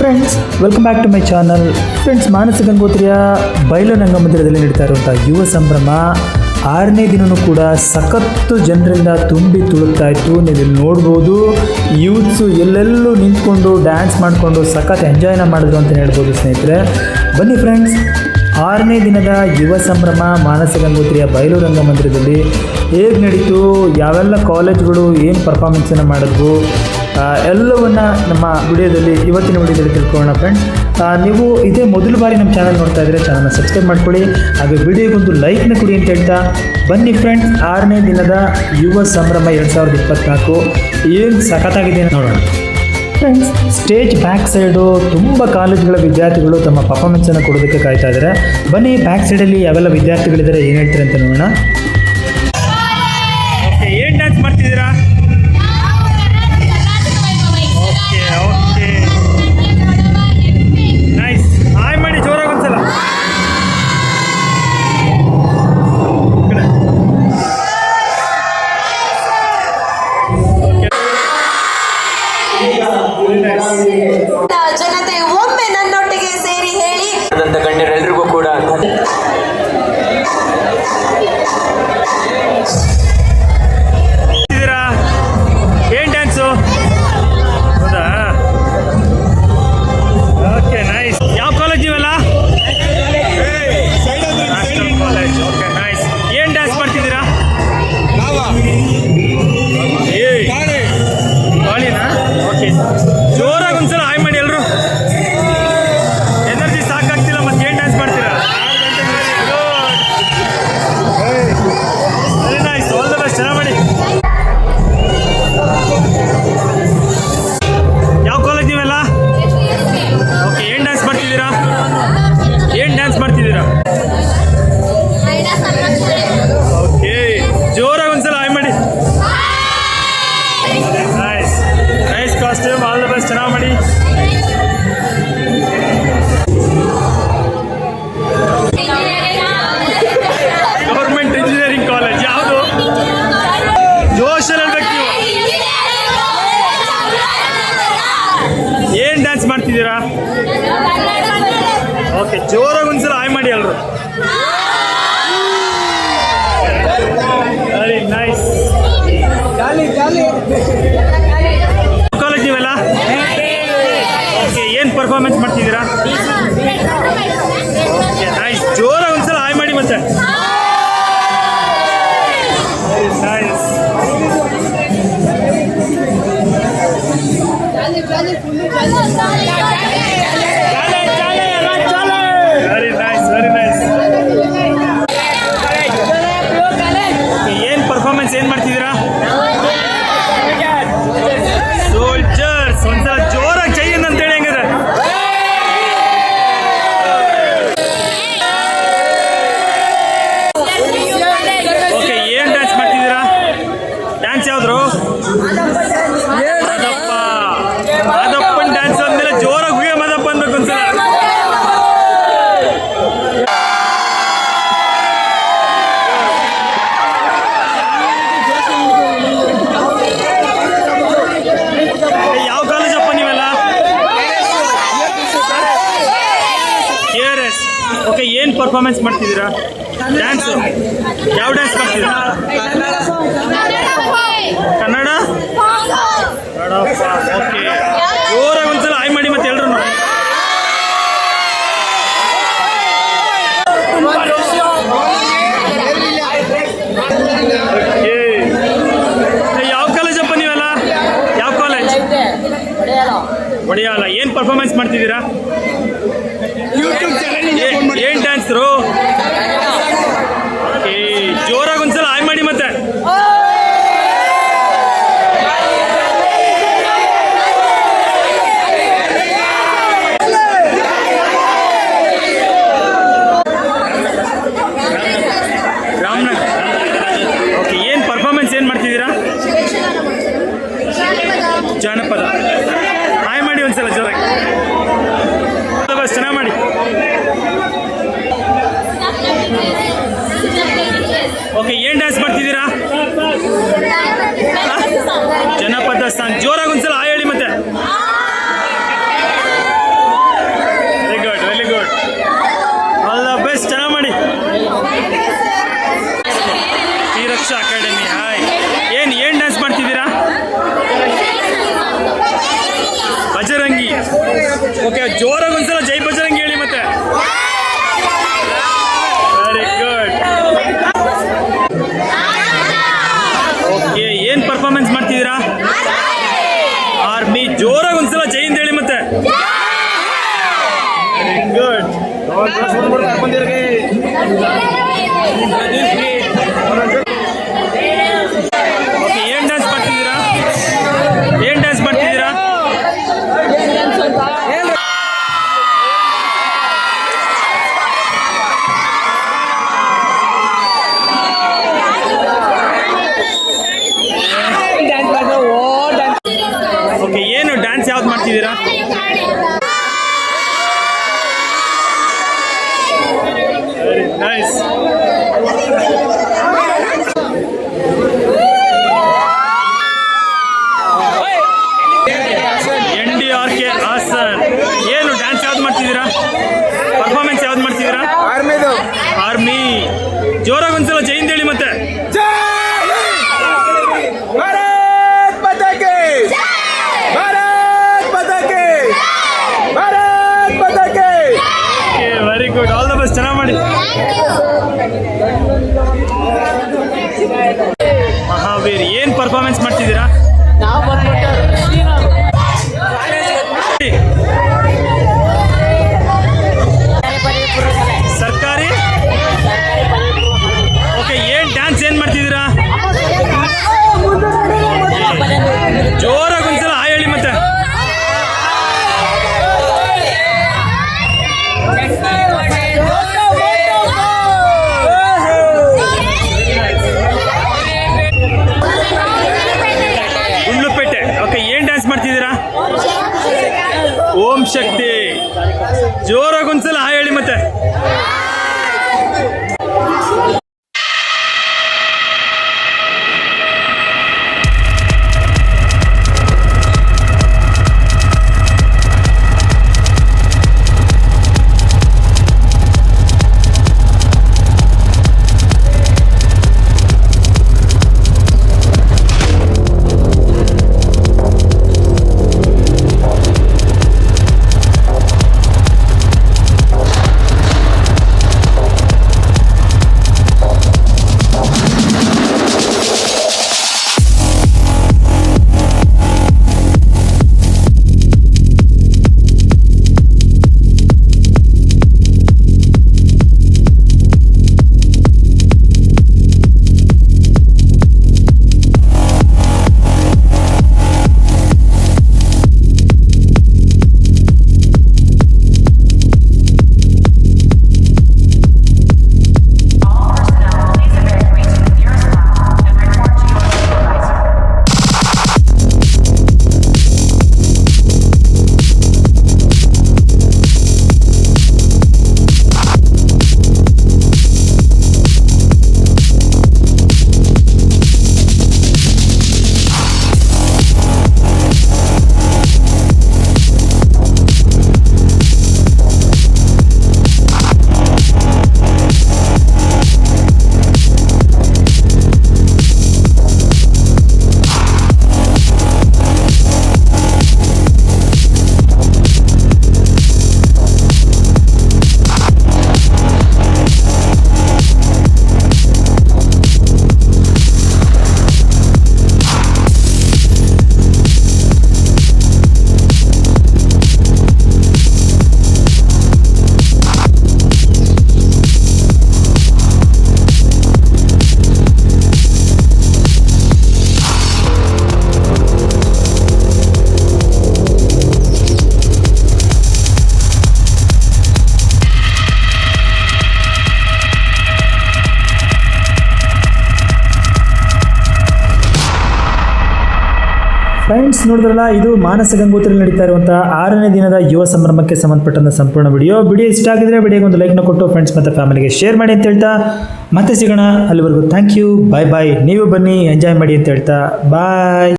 Friends welcome back to my channel friends Manasa ಗಂಗೋತ್ರಿಯ ಬಯಲು ರಂಗಮಂದಿರದಲ್ಲಿ ನಡೀತಾ ಇರುವಂಥ ಯುವ ಸಂಭ್ರಮ ಆರನೇ ದಿನವೂ ಕೂಡ ಸಖತ್ತು ಜನರಿಂದ ತುಂಬಿ ತುಳುಕ್ತಾ ಇತ್ತು. ನೀವು ನೋಡ್ಬೋದು ಯೂತ್ಸು ಎಲ್ಲೆಲ್ಲೂ ನಿಂತ್ಕೊಂಡು ಡ್ಯಾನ್ಸ್ ಮಾಡಿಕೊಂಡು ಸಖತ್ ಎಂಜಾಯ್ನ ಮಾಡಿದ್ರು ಅಂತ ಹೇಳ್ಬೋದು ಸ್ನೇಹಿತರೆ. ಬನ್ನಿ ಫ್ರೆಂಡ್ಸ್ ಆರನೇ ದಿನದ ಯುವ ಸಂಭ್ರಮ ಮಾನಸ ಗಂಗೋತ್ರಿಯ ಬಯಲು ರಂಗಮಂದಿರದಲ್ಲಿ ಹೇಗೆ ನಡೀತು? ಯಾವೆಲ್ಲ ಕಾಲೇಜ್ಗಳು ಏನು ಪರ್ಫಾರ್ಮೆನ್ಸನ್ನು ಮಾಡಿದ್ವು? ಎಲ್ಲವನ್ನ ನಮ್ಮ ವಿಡಿಯೋದಲ್ಲಿ ಇವತ್ತಿನ ವಿಡಿಯೋದಲ್ಲಿ ತಿಳ್ಕೊಳ್ಳೋಣ ಫ್ರೆಂಡ್ಸ್ ನೀವು ಇದೇ ಮೊದಲ ಬಾರಿ ನಮ್ಮ ಚಾನಲ್ ನೋಡ್ತಾ ಇದ್ದರೆ ಚಾನಲ್ನ ಸಬ್ಸ್ಕ್ರೈಬ್ ಮಾಡ್ಕೊಳ್ಳಿ. ಹಾಗೆ ವಿಡಿಯೋಗೊಂದು ಲೈಕ್ನ ಕೊಡಿ ಅಂತ ಹೇಳ್ತಾ ಬನ್ನಿ ಫ್ರೆಂಡ್ಸ್ ಆರನೇ ದಿನದ ಯುವ ಸಂಭ್ರಮ ಎರಡು ಸಾವಿರದ ಇಪ್ಪತ್ನಾಲ್ಕು ಏನು ಸಖತ್ತಾಗಿದೆ ನೋಡೋಣ. ಫ್ರೆಂಡ್ಸ್ ಸ್ಟೇಜ್ ಬ್ಯಾಕ್ ಸೈಡು ತುಂಬ ಕಾಲೇಜ್ಗಳ ವಿದ್ಯಾರ್ಥಿಗಳು ತಮ್ಮ ಪರ್ಫಾರ್ಮೆನ್ಸನ್ನು ಕೊಡೋದಕ್ಕೆ ಕಾಯ್ತಾ ಇದ್ದಾರೆ ಬನ್ನಿ ಬ್ಯಾಕ್ ಸೈಡಲ್ಲಿ ಯಾವೆಲ್ಲ ವಿದ್ಯಾರ್ಥಿಗಳಿದ್ದಾರೆ ಏನು ಹೇಳ್ತಾರೆ ಅಂತ ನೋಡೋಣ. ಜನತೆ ಒಮ್ಮೆ ನನ್ನೊಟ್ಟಿಗೆ ಸೇರಿ ಹೇಳಿ. ಆದಂತ ಡ್ಯಾನ್ಸ್ ಮಾಡ್ತಿದ್ದೀರಾ ಓಕೆ ಜೋರಾಗಿ ಒಂದ್ಸಲ ಆಯ್ ಮಾಡಿ ಎಲ್ರು. ನೈಸ್ ಕಾಲೇಜ್ ನೀವೆಲ್ಲ? ಓಕೆ ಏನು ಪರ್ಫಾರ್ಮೆನ್ಸ್ ಮಾಡ್ತಿದ್ದೀರಾ? ಡ್ಯಾನ್ಸ್ ಯಾವ್ದ್ರು ಮಾದಪ್ಪ ಮಾದಪ್ಪನ ಡ್ಯಾನ್ಸ್ ಅಂದ್ಮೇಲೆ ಜೋರಾಗಿ ಹುಯ್ಯ ಮಾದಪ್ಪ ಅನ್ಬೇಕು ಒಂದ್ಸಲ ಏ, ಯಾವ ಕಾಲೇಜಪ್ಪ ನೀವೆಲ್ಲ ಕೆ ಆರ್ ಎಸ್ ಓಕೆ ಏನು ಪರ್ಫಾರ್ಮೆನ್ಸ್ ಮಾಡ್ತಿದ್ದೀರಾ ಡ್ಯಾನ್ಸು ಯಾವ ಡ್ಯಾನ್ಸ್ ಮಾಡ್ತಿದ್ದೀರಾ ಕನ್ನಡ? ಓಕೆ. ಜೋರಾಗಿ ಒಂದ್ಸಲ ಆಯ್ ಮಾಡಿ ಮತ್ತೆ ಎಲ್ರು ಯಾವ ಕಾಲೇಜಪ್ಪ ನೀವೆಲ್ಲ? ಯಾವ ಕಾಲೇಜ್ ಒಡೆಯಲ್ಲ. ಏನು ಪರ್ಫಾರ್ಮೆನ್ಸ್ ಮಾಡ್ತಿದ್ದೀರಾ? ಜನಪದ ಸ್ಥಾನ ಜೋರಾಗಿ ಜೋರಾಗಿ ಒಂದ್ಸಲ ಹಾ ಹೇಳಿ ಮತ್ತೆ. ಫ್ರೆಂಡ್ಸ್ ನೋಡಿದ್ರಲ್ಲ, ಇದು ಮಾನಸ ಗಂಗೋತ್ರಿ ನಡೀತಾ ಇರುವಂತಹ ಆರನೇ ದಿನದ ಯುವ ಸಂಭ್ರಮಕ್ಕೆ ಸಂಬಂಧಪಟ್ಟಂತ ಸಂಪೂರ್ಣ ವಿಡಿಯೋ ವಿಡಿಯೋ ಇಷ್ಟ ಆಗಿದ್ರೆ ವಿಡಿಯೋಗೆ ಒಂದು ಲೈಕ್ನ ಕೊಟ್ಟು ಫ್ರೆಂಡ್ಸ್ ಮತ್ತೆ ಫ್ಯಾಮಿಲಿಗೆ ಶೇರ್ ಮಾಡಿ ಅಂತ ಹೇಳ್ತಾ, ಮತ್ತೆ ಸಿಗೋಣ ಅಲ್ಲಿವರೆಗೂ. ಥ್ಯಾಂಕ್ ಯು ಬಾಯ್ ಬಾಯ್ ನೀವು ಬನ್ನಿ ಎಂಜಾಯ್ ಮಾಡಿ ಅಂತ ಹೇಳ್ತಾ ಬಾಯ್